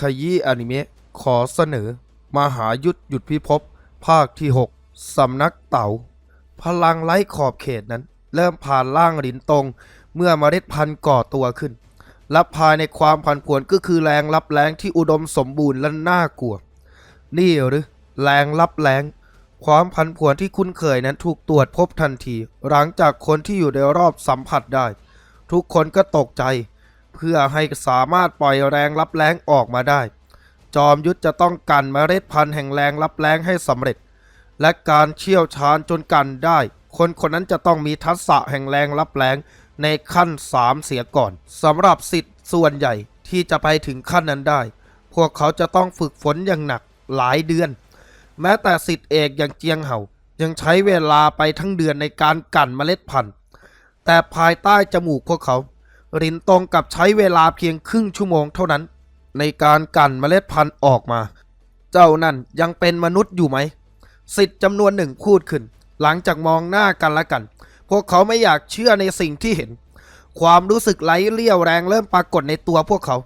ขยี้อนิเมะขอเสนอ มหายุทธหยุดพิภพภาคที่ 6 สำนักเต่า พลังไร้ขอบเขตนั้น เริ่มผ่านร่างหลินตรง เมื่อเมล็ดพันธุ์ก่อตัวขึ้นและภายในความผันผวนก็คือแรงรับแรงที่อุดมสมบูรณ์และน่ากลัว นี่หรือแรงรับแรงความผันผวนที่คุ้นเคยนั้นถูกตรวจพบทันที หลังจากคนที่อยู่ในรอบสัมผัสได้ ทุกคนก็ตกใจ เพื่อให้สามารถปล่อยแรงรับแรงออกมาได้ จอมยุทธจะต้องกันเมล็ดพันธุ์แห่งแรงรับแรงให้สำเร็จ และการเชี่ยวชาญจนกันได้ คนคนนั้นจะต้องมีทักษะแห่งแรงรับแรงในขั้นสามเสียก่อนสำหรับสิทธิ์ส่วนใหญ่ที่จะไปถึงขั้นนั้นได้ พวกเขาจะต้องฝึกฝนอย่างหนักหลายเดือน แม้แต่สิทธิ์เอกอย่างเจียงเห่ายังใช้เวลาไปทั้งเดือนในการกั่นเมล็ดพันธุ์ แต่ภายใต้จมูกพวกเขา รินตรงกับใช้เวลาเพียงครึ่งชั่วโมงเท่านั้น ในการกั่นเมล็ดพันธุ์ออกมา เจ้านั่นยังเป็นมนุษย์อยู่ไหมสิทธิ์จำนวนหนึ่งพูดขึ้น หลังจากมองหน้ากันและกัน พวกเขาไม่อยากเชื่อในสิ่งที่เห็น ความรู้สึกไหลเลี่ยวแรงเริ่มปรากฏในตัวพวกเขา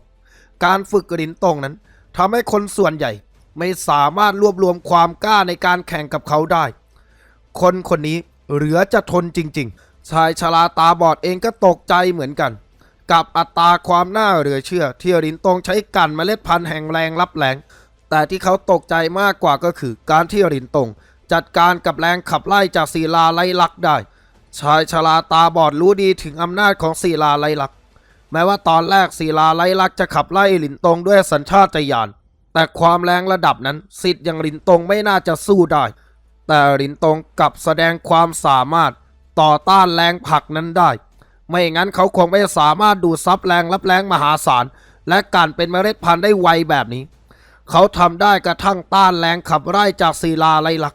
การฝึกรินตรงนั้นทำให้คนส่วนใหญ่ไม่สามารถรวบรวมความกล้าในการแข่งกับเขาได้ คนคนนี้เหลือจะทนจริง ๆ ชายชราตาบอดเองก็ตกใจเหมือนกัน กับอัตราความน่าเหลือเชื่อ ที่รินตงใช้กันเมล็ดพันธุ์แห่งแรงรับแรง แต่ที่เขาตกใจมากกว่าก็คือการที่รินตงจัดการกับแรงขับไล่จากศิลาไลลักได้ ชายชราตาบอดรู้ดีถึงอำนาจของศิลาไลลัก แม้ว่าตอนแรกศิลาไลลักจะขับไล่หลินตงด้วยสัญชาตญาณแต่ความแรงระดับนั้นสิทธิ์อย่างหลินตงไม่น่าจะสู้ได้ แต่หลินตงกลับแสดงความสามารถต่อต้านแรงผลักนั้นได้ ไม่งั้นเขาคงไม่สามารถดูดซับแรงรับแรงมหาศาล และการเป็นเมล็ดพันธุ์ได้ไวแบบนี้ เขาทำได้กระทั่งต้านแรงขับไล่จากศิลาไลลัก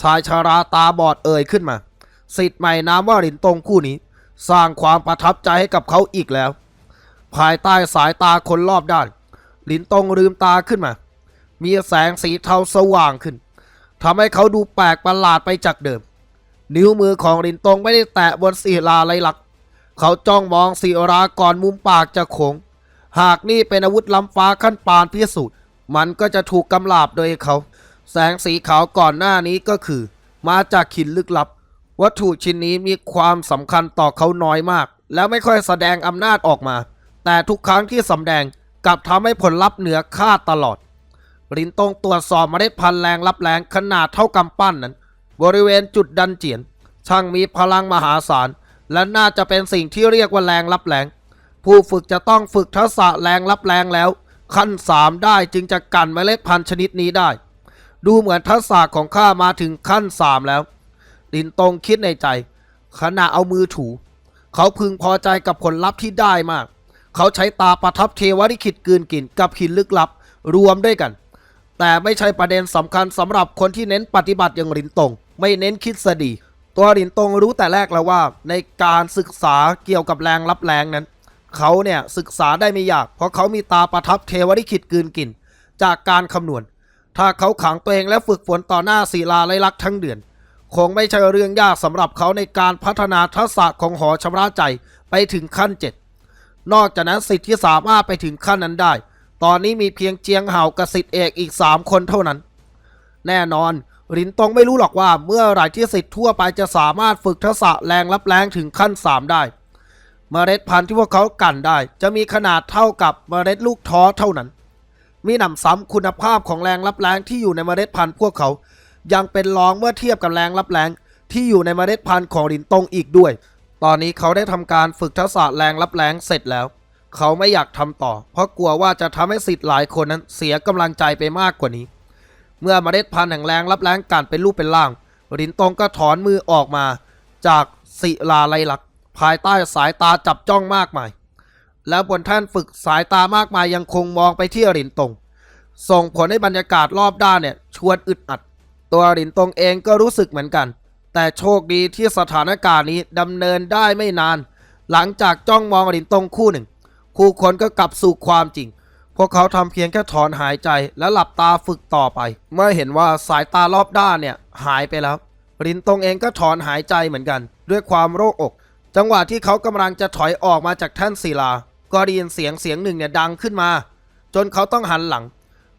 ชายชาราตาบอดเอ่ยขึ้นมา สิทธิ์ใหม่นามว่าหลินตงคู่นี้ สร้างความประทับใจให้กับเขาอีกแล้ว ภายใต้สายตาคนรอบด้าน หลินตงลืมตาขึ้นมา มีแสงสีเทาสว่างขึ้นทำให้เขาดูแปลกประหลาดไปจากเดิม นิ้วมือของหลินตงไม่ได้แตะบนศิลาไลลัก เขาจ้องมองศิราก่อนมุมปากจะโขง หากนี่เป็นอาวุธล้ำฟ้าขั้นปานพิสูจน์มันก็จะถูกกำลาบโดยเขา แสงสีขาวก่อนหน้านี้ก็คือ มาจากขินลึกลับ วัตถุชิ้นนี้มีความสำคัญต่อเขาน้อยมาก แล้วไม่ค่อยแสดงอำนาจออกมา แต่ทุกครั้งที่สำแดงกลับทำให้ผลลัพธ์เหนือคาดตลอดรินตงตรวจสอบเมล็ดพันธุ์แรงรับแรงขนาดเท่ากำปั้นนั้น บริเวณจุดดันเจียน ช่างมีพลังมหาศาล และน่าจะเป็นสิ่งที่เรียกว่าแรงรับแรง ผู้ฝึกจะต้องฝึกทักษะแรงรับแรงแล้ว ขั้นสามได้จึงจะกันเมล็ดพันธุ์ชนิดนี้ได้ ดูเหมือนทักษะของข้ามาถึงขั้นสามแล้วลินตงคิดในใจ ขณะเอามือถู เขาพึงพอใจกับผลลัพธ์ที่ได้มาก เขาใช้ตาประทับเทวริขิตกืนกินกับหินลึกลับรวมด้วยกัน แต่ไม่ใช่ประเด็นสำคัญสำหรับคนที่เน้นปฏิบัติอย่างหลินตงไม่เน้นคิดสดี ตัวหลินตงรู้แต่แรกแล้วว่า ในการศึกษาเกี่ยวกับแรงรับแรงนั้น เขาเนี่ยศึกษาได้ไม่ยาก เพราะเขามีตาประทับเทวริขิตกลืนกิน จากการคำนวณ ถ้าเขาขังตัวเองและฝึกฝนต่อหน้าศิลาไลลักษ์ทั้งเดือน คงไม่ใช่เรื่องยากสำหรับเขาในการพัฒนาทักษะของหอชำระใจไปถึงขั้นเจ็ดนอกจากนั้นสิทธิ์ที่สามารถไปถึงขั้นนั้นได้ ตอนนี้มีเพียงเจียงเห่ากับสิทธิ์เอกอีก 3 คนเท่านั้น แน่นอน รินตงไม่รู้หรอกว่าเมื่อไหร่ที่สิทธิ์ทั่วไปจะสามารถฝึกทักษะแรงรับแรงถึงขั้น 3 ได้ เมล็ดพันธุ์ที่พวกเขากันได้ จะมีขนาดเท่ากับเมล็ดลูกท้อเท่านั้น มีหนำซ้ำคุณภาพของแรงรับแรงที่อยู่ในเมล็ดพันธุ์พวกเขา ยังเป็นรองเมื่อเทียบกับแรงรับแรงที่อยู่ในเมล็ดพันธุ์ของรินตงอีกด้วย ตอนนี้เขาได้ทำการฝึกทักษะแรงรับแรงเสร็จแล้ว เขาไม่อยากทำต่อ เพราะกลัวว่าจะทำให้สิทธิ์หลายคนนั้นเสียกำลังใจไปมากกว่านี้ เมื่อเมล็ดพันธุ์แห่งแรงรับแรงกันเป็นรูปเป็นร่างรินตงก็ถอนมือออกมา จากศิลาไลลัก ภายใต้สายตาจับจ้องมากมาย แล้วบนท่านฝึกสายตามากมายยังคงมองไปที่รินตงส่งผลให้บรรยากาศรอบด้านเนี่ยชวนอึดอัด ตัวรินตงเองก็รู้สึกเหมือนกัน แต่โชคดีที่สถานการณ์นี้ดำเนินได้ไม่นาน หลังจากจ้องมองรินตงคู่หนึ่ง คู่คนก็กลับสู่ความจริง พวกเขาทำเพียงแค่ถอนหายใจและหลับตาฝึกต่อไป เมื่อเห็นว่าสายตารอบด้านเนี่ยหายไปแล้ว รินตงเองก็ถอนหายใจเหมือนกัน ด้วยความโรคอก จังหวะที่เขากำลังจะถอยออกมาจากแท่นศิลา ก็ได้ยินเสียงเสียงหนึ่งเนี่ยดังขึ้นมา จนเขาต้องหันหลัง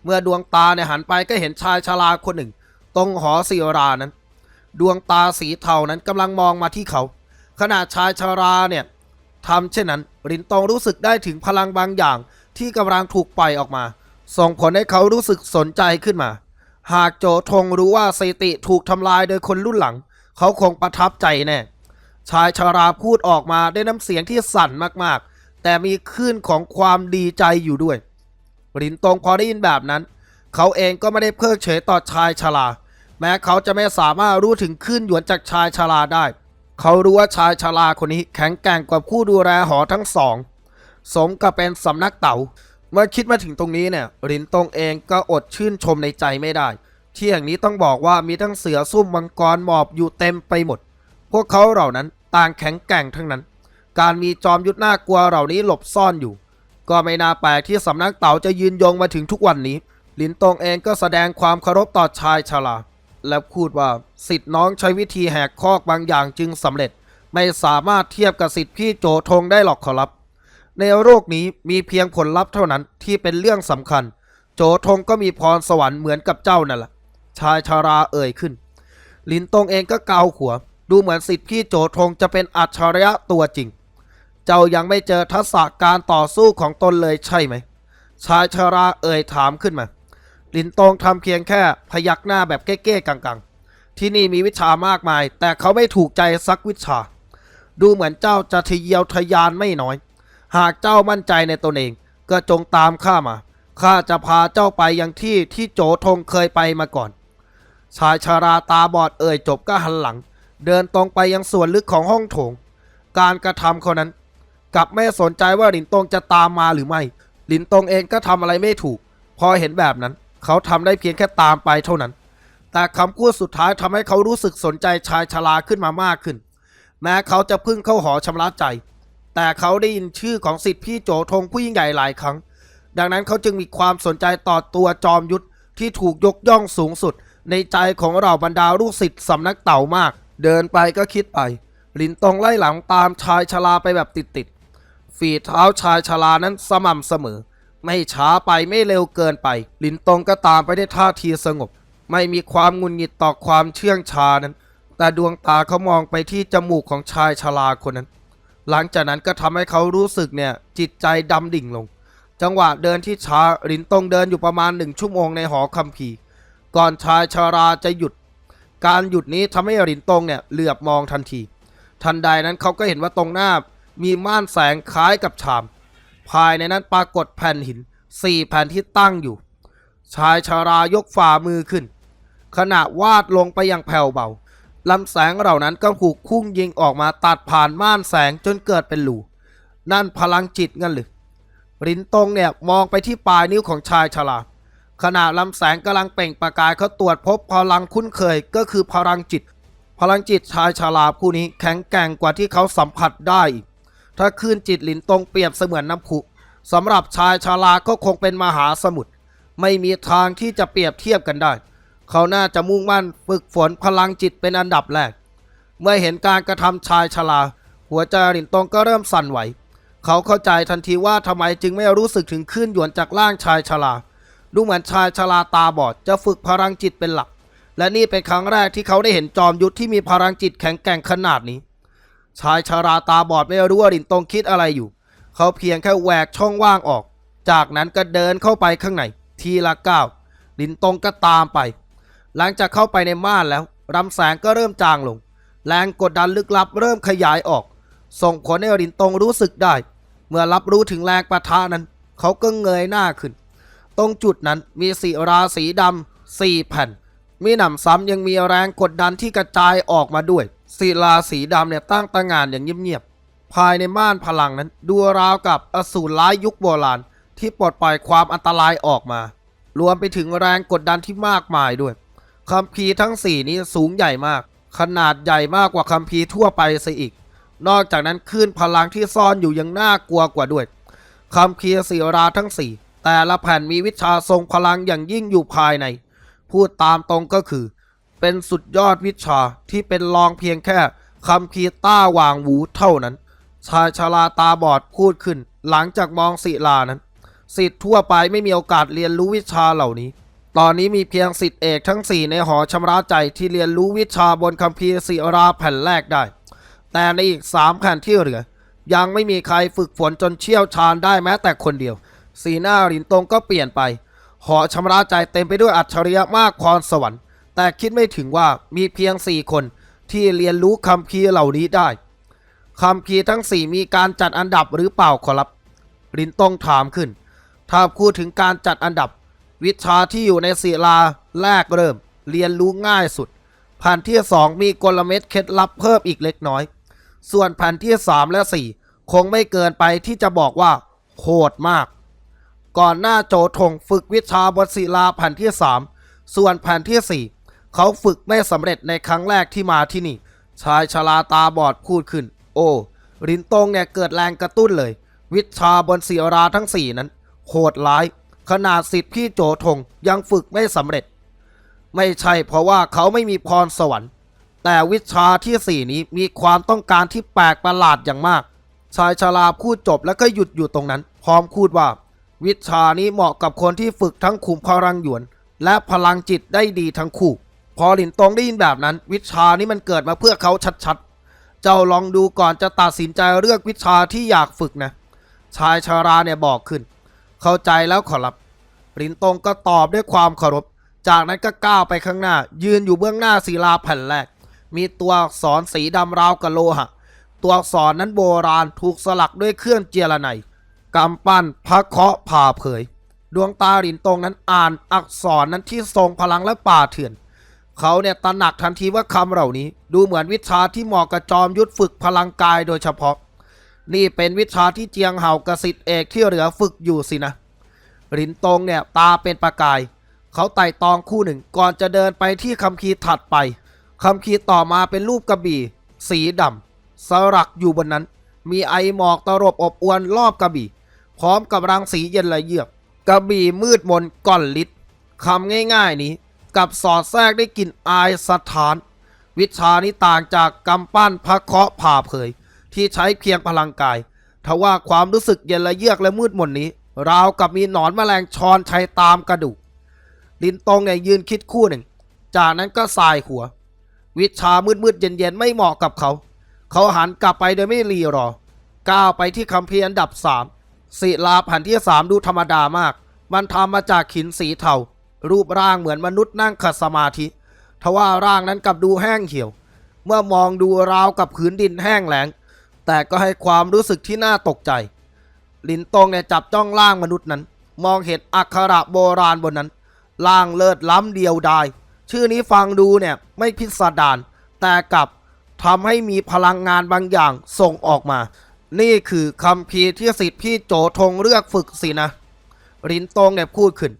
เมื่อดวงตาเนี่ยหันไปก็เห็นชายชราคนหนึ่ง ตรงหอศิรานั้น ดวงตาสีเทานั้นกำลังมองมาที่เขา ขณะชายชราเนี่ยทำเช่นนั้น รินตองรู้สึกได้ถึงพลังบางอย่าง ที่กำลังถูกปล่อยออกมา ส่งผลให้เขารู้สึกสนใจขึ้นมา หากโจทงรู้ว่าสติถูกทำลายโดยคนรุ่นหลัง เขาคงประทับใจแน่ชายชาราพูดออกมาด้วยน้ำเสียงที่สั่นมากๆ แต่มีคลื่นของความดีใจอยู่ด้วยรินตงพอได้ยินแบบนั้น เขาเองก็ไม่ได้เพิกเฉยต่อชายชราแม้เขาจะไม่สามารถรู้ถึงคลื่นหยวนจากชายชราได้ เขารู้ว่าชายชราคนนี้แข็งแกร่งกว่าผู้ดูแลหอทั้งสอง สมกับเป็นสำนักเต๋าเมื่อคิดมาถึงตรงนี้เนี่ยรินตงเองก็อดชื่นชมในใจไม่ได้ ที่อย่างนี้ต้องบอกว่ามีทั้งเสือซุ่มมังกรหมอบอยู่เต็มไปหมด พวกเขาเหล่านั้นต่างแข็งแกร่งทั้งนั้น การมีจอมยุทธน่ากลัวเหล่านี้หลบซ่อนอยู่ ก็ไม่น่าแปลกที่สำนักเต๋าจะยืนยงมาถึงทุกวันนี้ลินตงเองก็แสดงความเคารพต่อชายชราและพูดว่าสิทธิ์น้องใช้วิธีแหกคอกบางอย่างจึงสำเร็จ ไม่สามารถเทียบกับสิทธิ์พี่โจทงได้หรอกขอรับ ในโลกนี้มีเพียงผลลัพธ์เท่านั้นที่เป็นเรื่องสำคัญ โจทงก็มีพรสวรรค์เหมือนกับเจ้านั่นแหละชายชาราเอ่ยขึ้น ลินตงเองก็เกาหัว ดูเหมือนสิทธิ์พี่โจทงจะเป็นอัจฉริยะตัวจริง เจ้ายังไม่เจอทักษะการต่อสู้ของตนเลยใช่ไหม ชายชาราเอ่ยถามขึ้นมา ลินตงทำเพียงแค่พยักหน้าแบบเก้ๆกังๆ ที่นี่มีวิชามากมาย แต่เขาไม่ถูกใจสักวิชา ดูเหมือนเจ้าจะทะเยอทะยานไม่น้อย หากเจ้ามั่นใจในตนเอง ก็จงตามข้ามา ข้าจะพาเจ้าไปยังที่ที่โจทงเคยไปมาก่อน ชายชาราตาบอดเอ่ยจบก็หันหลัง เดินตรงไปยังส่วนลึกของห้องโถง การกระทำเขานั้นกลับไม่สนใจว่าหลินตงจะตามมาหรือไม่ หลินตงเองก็ทำอะไรไม่ถูก พอเห็นแบบนั้น เขาทำได้เพียงแค่ตามไปเท่านั้น แต่คำพูดสุดท้ายทำให้เขารู้สึกสนใจชายชราขึ้นมามากขึ้น แม้เขาจะพึ่งเข้าหอชำระใจ แต่เขาได้ยินชื่อของสิทธิพี่โจทงผู้ยิ่งใหญ่หลายครั้ง ดังนั้นเขาจึงมีความสนใจต่อตัวจอมยุทธที่ถูกยกย่องสูงสุด ในใจของเราบรรดาลูกศิษย์สำนักเต่ามาก เดินไปก็คิดไป ลินตงไล่หลังตามชายชราไปแบบติดๆฝีเท้าชายชรานั้นสม่ำเสมอ ไม่ช้าไปไม่เร็วเกินไป ลินตงก็ตามไปได้ท่าทีสงบ ไม่มีความงุนงิดต่อความเชื่องชานั้น แต่ดวงตาเขามองไปที่จมูกของชายชราคนนั้น หลังจากนั้นก็ทำให้เขารู้สึกเนี่ยจิตใจดำดิ่งลง จังหวะเดินที่ช้าลินตงเดินอยู่ประมาณหนึ่งชั่วโมงในหอคัมภีร์ ก่อนชายชาราจะหยุด การหยุดนี้ทำให้ลินตงเนี่ยเหลือบมองทันที ทันใดนั้นเขาก็เห็นว่าตรงหน้ามีม่านแสงคล้ายกับชาม ภายในนั้นปรากฏแผ่นหินสี่แผ่นที่ตั้งอยู่ ชายชารายกฝ่ามือขึ้น ขณะวาดลงไปอย่างแผ่วเบา ลำแสงเหล่านั้นก็ถูกพุ่งยิงออกมาตัดผ่านม่านแสงจนเกิดเป็นรูนั่นพลังจิตงั้นหรือรินตงเนี่ยมองไปที่ปลายนิ้วของชายชราขณะลำแสงกำลังเปล่งประกายเขาตรวจพบพลังคุ้นเคยก็คือพลังจิต พลังจิตชายชราผู้นี้แข็งแกร่งกว่าที่เขาสัมผัสได้อีกถ้าคลื่นจิตหลินตงเปรียบเสมือนน้ำพุสำหรับชายชราก็คงเป็นมหาสมุทรไม่มีทางที่จะเปรียบเทียบกันได้ เขาน่าจะมุ่งมั่นฝึกฝนพลังจิตเป็นอันดับแรก เมื่อเห็นการกระทำชายชรา หัวใจหลินตงก็เริ่มสั่นไหว เขาเข้าใจทันทีว่าทำไมจึงไม่รู้สึกถึงคลื่นหยวนจากร่างชายชรา ดูเหมือนชายชราตาบอดจะฝึกพลังจิตเป็นหลัก และนี่เป็นครั้งแรกที่เขาได้เห็นจอมยุทธที่มีพลังจิตแข็งแกร่งขนาดนี้ ชายชราตาบอดไม่รู้ว่าหลินตงคิดอะไรอยู่ เขาเพียงแค่แหวกช่องว่างออก จากนั้นก็เดินเข้าไปข้างในทีละก้าวหลินตงก็ตามไป หลังจากเข้าไปในม่านแล้วรำแสงก็เริ่มจางลง แรงกดดันลึกลับเริ่มขยายออก ส่งผลให้หลินตงรู้สึกได้ เมื่อรับรู้ถึงแรงประทะนั้น เขาก็เงยหน้าขึ้น ตรงจุดนั้นมีสีราสีดำสี่แผ่น มีหนำซ้ำยังมีแรงกดดันที่กระจายออกมาด้วยศิลาสีดำเนี่ยตั้งตางานอย่างเงียบๆภายในม่านพลังนั้น ดูราวกับอสูรร้ายยุคโบราณที่ปลดปล่อยความอันตรายออกมา รวมไปถึงแรงกดดันที่มากมายด้วย คัมภีร์ทั้งสี่นี้สูงใหญ่มาก ขนาดใหญ่มากกว่าคัมภีร์ทั่วไปซะอีก นอกจากนั้นคลื่นพลังที่ซ่อนอยู่ยังน่ากลัวกว่าด้วยคัมภีร์ศิราทั้งสี่แต่ละแผ่นมีวิชาทรงพลังอย่างยิ่งอยู่ภายใน พูดตามตรงก็คือ เป็นสุดยอดวิชาที่เป็นรองเพียงแค่คัมภีร์ต้าวางหูเท่านั้น ชายชราตาบอดพูดขึ้น หลังจากมองศิลานั้น สิทธิ์ทั่วไปไม่มีโอกาสเรียนรู้วิชาเหล่านี้ ตอนนี้มีเพียงสิทธิเอกทั้ง 4 ในหอชำระใจที่เรียนรู้วิชาบนคัมภีร์ศิราแผ่นแรกได้ แต่ในอีก 3 แผ่นที่เหลือ ยังไม่มีใครฝึกฝนจนเชี่ยวชาญได้แม้แต่คนเดียว สีหน้าหลินตงก็เปลี่ยนไป หอชำระใจเต็มไปด้วยอัจฉริยะมากพรสวรรค์ แต่คิดไม่ถึงว่ามีเพียง 4 คนที่เรียนรู้คัมภีร์เหล่านี้ได้คัมภีร์ทั้ง 4 มีการจัดอันดับหรือเปล่าขอรับลินตงถามขึ้น ถ้าพูดถึงการจัดอันดับ วิชาที่อยู่ในศิลาแรกเริ่ม เรียนรู้ง่ายสุดแผ่นที่ 2 มีกลเม็ดเคล็ดลับเพิ่มอีกเล็กน้อย ส่วนแผ่นที่ 3 และ 4 คงไม่เกินไปที่จะบอกว่าโหดมาก ก่อนหน้าโจทงฝึกวิชาบนศิลาแผ่นที่ 3 ส่วนแผ่นที่ 4 เขาฝึกไม่สำเร็จในครั้งแรกที่มาที่นี่ ชายชราตาบอดพูดขึ้น โอ้รินตงเนี่ยเกิดแรงกระตุ้นเลย วิชาบนศิราทั้ง 4 นั้นโหดร้าย ขนาดสิทธิ์พี่โจทงยังฝึกไม่สำเร็จ ไม่ใช่เพราะว่าเขาไม่มีพรสวรรค์ แต่วิชาที่สี่นี้มีความต้องการที่แปลกประหลาดอย่างมาก ชายชราพูดจบแล้วก็หยุดอยู่ตรงนั้น พร้อมพูดว่า วิชานี้เหมาะกับคนที่ฝึกทั้งขุมพลังหยวน และพลังจิตได้ดีทั้งคู่ พอหลินตงได้ยินแบบนั้น วิชานี้มันเกิดมาเพื่อเขาชัดๆ เจ้าลองดูก่อนจะตัดสินใจเลือกวิชาที่อยากฝึกนะ ชายชาราเนี่ยบอกขึ้น เข้าใจแล้วขอรับลินตงก็ตอบด้วยความเคารพ จากนั้นก็ก้าวไปข้างหน้า ยืนอยู่เบื้องหน้าศิลาแผ่นแรก มีตัวอักษรสีดำราวกับโลหะ ตัวอักษรนั้นโบราณถูกสลักด้วยเครื่องเจียระไนกำปั้นพระเคาะผ่าเผย ดวงตาลินตงนั้นอ่านอักษรนั้นที่ทรงพลังและป่าเถื่อน เขาเนี่ยตระหนักทันทีว่าคำเหล่านี้ ดูเหมือนวิชาที่เหมาะกับจอมยุทธฝึกพลังกายโดยเฉพาะ นี่เป็นวิชาที่เจียงเห่ากสิทธิเอกที่เหลือฝึกอยู่สินะหลินตงเนี่ยตาเป็นประกาย เขาไต่ตองคู่หนึ่งก่อนจะเดินไปที่คำคีถัดไปคำคีต่อมาเป็นรูปกระบี่ สีดำสลักอยู่บนนั้น มีไอหมอกตลบอบอวนรอบกระบี่ พร้อมกับรังสีเย็นละเยือกกระบี่มืดมนก่อนลิดคำง่ายๆนี้กับสอดแทรกได้กลิ่นอายสถาน วิชานี้ต่างจากกำปั้นพระเคราะห์ผ่าเผย ที่ใช้เพียงพลังกาย ทว่าความรู้สึกเย็นละเยือกและมืดมนนี้ ราวกับมีหนอนแมลงชอนชัยตามกระดูก ลินตงเนี่ยยืนคิดคู่หนึ่ง จากนั้นก็สายหัว วิชามืดมืดเย็นเย็นไม่เหมาะกับเขา เขาหันกลับไปโดยไม่รีรอ ก้าวไปที่คัมภีร์อันดับสามศิลาผ่นที่สามดูธรรมดามาก มันทำมาจากหินสีเทา รูปร่างเหมือนมนุษย์นั่งขัดสมาธิ ทว่าร่างนั้นกลับดูแห้งเหี่ยว เมื่อมองดูราวกับผืนดินแห้งแล้ง แต่ก็ให้ความรู้สึกที่น่าตกใจ ลินตงเนี่ยจับจ้องร่างมนุษย์นั้น มองเห็นอักขระโบราณบนนั้นร่างเลิศล้ำเดียวดาย ชื่อนี้ฟังดูเนี่ยไม่พิสดารแต่กลับทำให้มีพลังงานบางอย่างส่งออกมา นี่คือคำพีที่สิทธิพี่โจทงเลือกฝึกสินะลินตงเนี่ยพูดขึ้น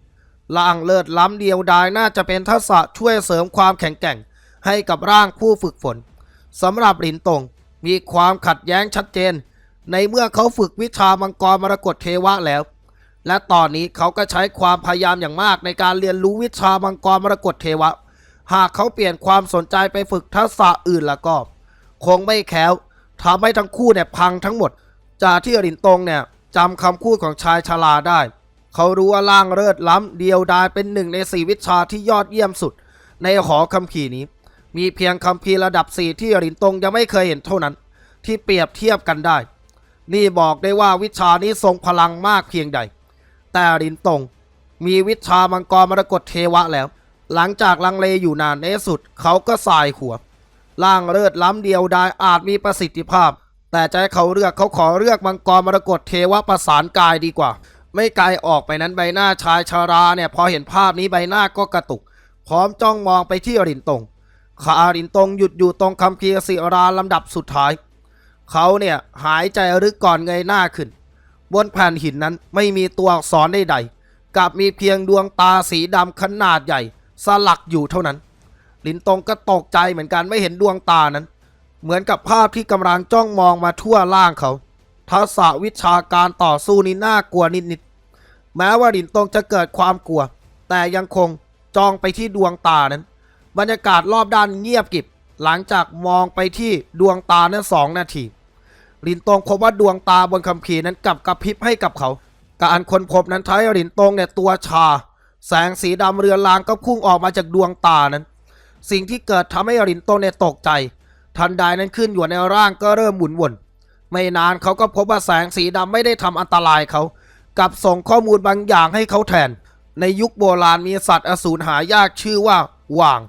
ร่างเลิศล้ำเดียวดายน่าจะเป็นทักษะช่วยเสริมความแข็งแกร่ง ให้กับร่างผู้ฝึกฝนสำหรับลินตง มีความขัดแย้งชัดเจน ในเมื่อเขาฝึกวิชามังกรมรกตเทวะแล้ว และตอนนี้เขาก็ใช้ความพยายามอย่างมากในการเรียนรู้วิชามังกรมรกตเทวะ หากเขาเปลี่ยนความสนใจไปฝึกทักษะอื่นละก็ คงไม่แคล้วทำให้ทั้งคู่เนี่ยพังทั้งหมด จากที่อรินตงเนี่ยจำคำพูดของชายชราได้ เขารู้ว่าล่างเลิศล้ำเดียวดายเป็นหนึ่งในสี่วิชาที่ยอดเยี่ยมสุด ในหอคำขีนี้ มีเพียงคำพีระดับสี่ที่อรินตงยังไม่เคยเห็นเท่านั้น ที่เปรียบเทียบกันได้ นี่บอกได้ว่าวิชานี้ทรงพลังมากเพียงใด แต่อรินตงมีวิชามังกรมรกตเทวะแล้ว หลังจากลังเลอยู่นานในสุด เขาก็สายหัวล่างเลิศล้ำเดียวดายอาจมีประสิทธิภาพ แต่ใจะให้เขาเลือกเขาขอเลือกมังกรมรกตเทวะประสานกายดีกว่า ไม่ไกลออกไปนั้นใบหน้าชายชาราเนี่ยพอเห็นภาพนี้ใบหน้าก็กระตุก พร้อมจ้องมองไปที่อรินตง ขาอรินตงหยุดอยู่ตรงคำเพีร์ศิราลำดับสุดท้าย เขาเนี่ยหายใจรึกก่อนเงยหน้าขึ้น บนแผ่นหินนั้นไม่มีตัวอักษรใดๆกับมีเพียงดวงตาสีดำขนาดใหญ่ สลักอยู่เท่านั้น ลินตงก็ตกใจเหมือนกันไม่เห็นดวงตานั้น เหมือนกับภาพที่กำลังจ้องมองมาทั่วล่างเขา ทักษะวิชาการต่อสู้นี่น่ากลัวนิดๆแม้ว่าลินตงจะเกิดความกลัว แต่ยังคงจ้องไปที่ดวงตานั้น บรรยากาศรอบด้านเงียบกิบ หลังจากมองไปที่ดวงตานั้นสองนาที ลินตงพบว่าดวงตาบนคัมภีนั้นกลับกระพริบให้กับเขา การค้นพบนั้นท้ายหลินตงเนี่ยตัวชา แสงสีดำเรือนรางก็พุ่งออกมาจากดวงตานั้น สิ่งที่เกิดทำให้หลินตงเนี่ยตกใจ ทันใดนั้นขึ้นอยู่ในร่างก็เริ่มหมุนวน ไม่นานเขาก็พบว่าแสงสีดำไม่ได้ทำอันตรายเขากับส่งข้อมูลบางอย่างให้เขาแทน ในยุคโบราณมีสัตว์อสูรหายากชื่อว่าหว่าง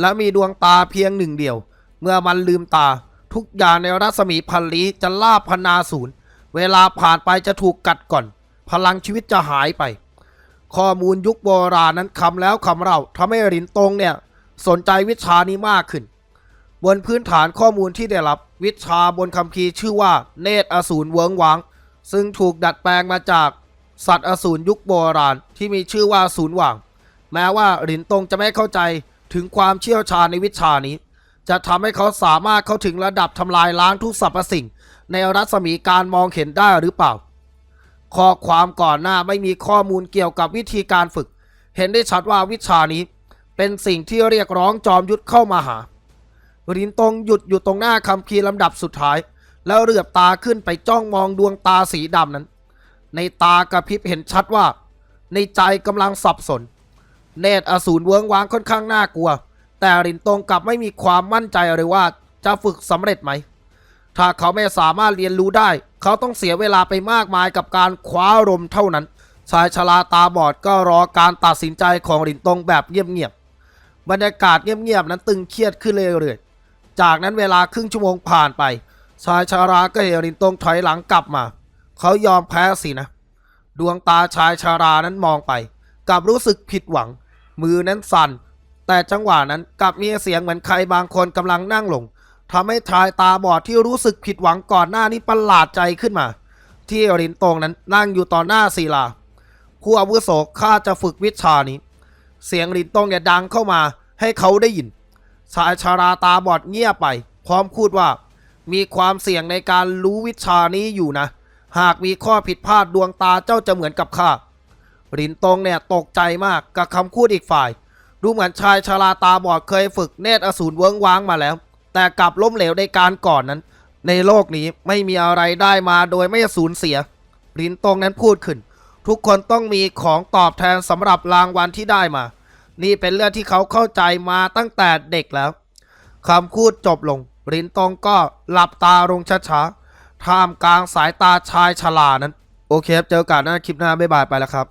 และมีดวงตาเพียงหนึ่งเดียว เมื่อมันลืมตา ทุกอย่างในรัศมีพันลี้จะลาบพนาศูนย์ เวลาผ่านไปจะถูกกัดก่อน พลังชีวิตจะหายไป ข้อมูลยุคโบราณนั้นคำแล้วคำเล่าทำให้หลินตงเนี่ย สนใจวิชานี้มากขึ้น บนพื้นฐานข้อมูลที่ได้รับวิชาบนคัมภีชื่อว่า เนตรอสูรเวิงหวาง ซึ่งถูกดัดแปลงมาจากสัตว์อสูรยุคโบราณที่มีชื่อว่าศูนย์หว่าง แม้ว่าหลินตงจะไม่เข้าใจ ถึงความเชี่ยวชาญในวิชานี้ จะทำให้เขาสามารถเข้าถึงระดับทำลายล้างทุกสรรพสิ่ง ในรัศมีการมองเห็นได้หรือเปล่า ข้อความก่อนหน้าไม่มีข้อมูลเกี่ยวกับวิธีการฝึก เห็นได้ชัดว่าวิชานี้ เป็นสิ่งที่เรียกร้องจอมยุทธเข้ามาหารินตงหยุดอยู่ตรงหน้าคำพีลำดับสุดท้าย แล้วเลือบตาขึ้นไปจ้องมองดวงตาสีดำนั้น ในตากระพริบเห็นชัดว่า ในใจกำลังสับสน เนตรอสูรเวิงวางค่อนข้างน่ากลัว แต่รินตงกลับไม่มีความมั่นใจเลยว่าจะฝึกสำเร็จไหม ถ้าเขาไม่สามารถเรียนรู้ได้ เขาต้องเสียเวลาไปมากมายกับการคว้าลมเท่านั้น ชายชราตาบอดก็รอการตัดสินใจของรินตงแบบเงียบๆ บรรยากาศเงียบๆนั้นตึงเครียดขึ้นเรื่อยๆ จากนั้นเวลาครึ่งชั่วโมงผ่านไป ชายชาราก็เห็นรินตงถอยหลังกลับมา เขายอมแพ้สินะ ดวงตาชายชารานั้นมองไปกลับรู้สึกผิดหวัง มือนั้นสั่น แต่จังหวะนั้นกลับมีเสียงเหมือนใครบางคนกำลังนั่งลงทำให้ชายตาบอดที่รู้สึกผิดหวังก่อนหน้านี้ประหลาดใจขึ้นมา ที่รินตงนั้นนั่งอยู่ต่อหน้าศิลาผู้อาวุโสข้าจะฝึกวิชานี้ เสียงรินตงเนี่ยดังเข้ามาให้เขาได้ยิน ชายชาราตาบอดเงียบไป พร้อมพูดว่า มีความเสี่ยงในการรู้วิชานี้อยู่นะ หากมีข้อผิดพลาดดวงตาเจ้าจะเหมือนกับข้า รินตงเนี่ยตกใจมากกับคำพูดอีกฝ่าย ดูเหมือนชายชาราตาบอดเคยฝึกเนตรอสูรเวิ้งว้างมาแล้ว แต่กลับล้มเหลวในการก่อนนั้น ในโลกนี้ไม่มีอะไรได้มาโดยไม่สูญเสีย รินตงนั้นพูดขึ้น ทุกคนต้องมีของตอบแทนสำหรับรางวัลที่ได้มา นี่เป็นเรื่องที่เขาเข้าใจมาตั้งแต่เด็กแล้วคำพูดจบลง รินตงก็หลับตาลงช้าๆท่ามกลางสายตาชายชรานั้น โอเคครับเจอกันนะคลิปหน้า บ๊ายบายไปแล้วครับ